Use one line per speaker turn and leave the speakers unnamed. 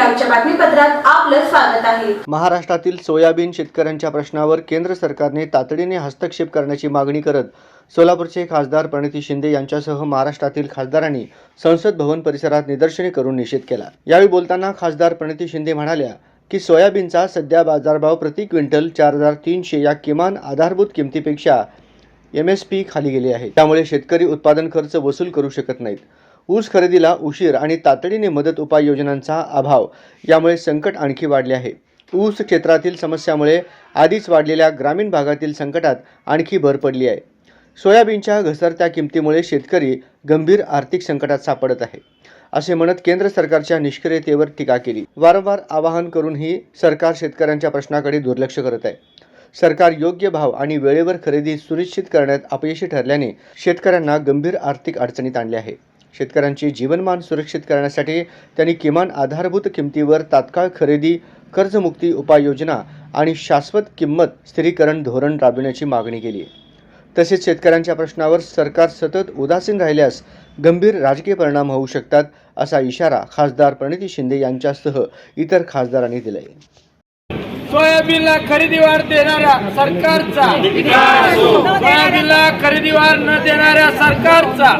आपलं स्वागत आहे.
महाराष्ट्रातील सोयाबीन शेतकऱ्यांच्या प्रश्नावर केंद्र सरकारने तातडीने हस्तक्षेप करण्याची मागणी करत सोलापूरचे खासदार प्रणिती शिंदे यांच्यासह महाराष्ट्रातील खासदारांनी संसद भवन परिसरात निदर्शने करून निषेध केला. यावेळी बोलताना खासदार प्रणिती शिंदे म्हणाल्या की सोयाबीनचा सध्या बाजारभाव प्रति क्विंटल चार हजार तीनशे या किमान आधारभूत किमतीपेक्षा एम एस पी खाली गेली आहे. त्यामुळे शेतकरी उत्पादन खर्च वसूल करू शकत नाहीत. ऊस खरेदीला उशीर आणि तातडीने मदत उपाययोजनांचा अभाव. यामुळे संकट आणखी वाढले आहे. ऊस क्षेत्रातील समस्यामुळे आधीच वाढलेल्या ग्रामीण भागातील संकटात आणखी भर पडली आहे. सोयाबीनच्या घसरत्या किमतीमुळे शेतकरी गंभीर आर्थिक संकटात सापडत आहे. असे म्हणत केंद्र सरकारच्या निष्क्रियतेवर टीका केली. वारंवार आवाहन करूनही सरकार शेतकऱ्यांच्या प्रश्नाकडे दुर्लक्ष करत आहे. सरकार योग्य भाव आणि वेळेवर खरेदी सुनिश्चित करण्यात अपयशी ठरल्याने शेतकऱ्यांना गंभीर आर्थिक अडचणीत आणले आहे. शेतकऱ्यांचे जीवनमान सुरक्षित करण्यासाठी त्यांनी किमान आधारभूत किमतीवर तात्काळ खरेदी कर्जमुक्ती उपाययोजना आणि शाश्वत किंमत स्थिरीकरण धोरण राबविण्याची मागणी केली तसेच शेतकऱ्यांच्या प्रश्नावर सरकार सतत उदासीन राहिल्यास गंभीर राजकीय परिणाम होऊ शकतात असा इशारा खासदार प्रणिती शिंदे यांच्यासह इतर खासदारांनी दिला आहे
सोयाबीनला खरेदी वाढ देणाऱ्या सरकारचा. सोयाबीनला खरेदी वाढ न देणाऱ्या सरकारचा.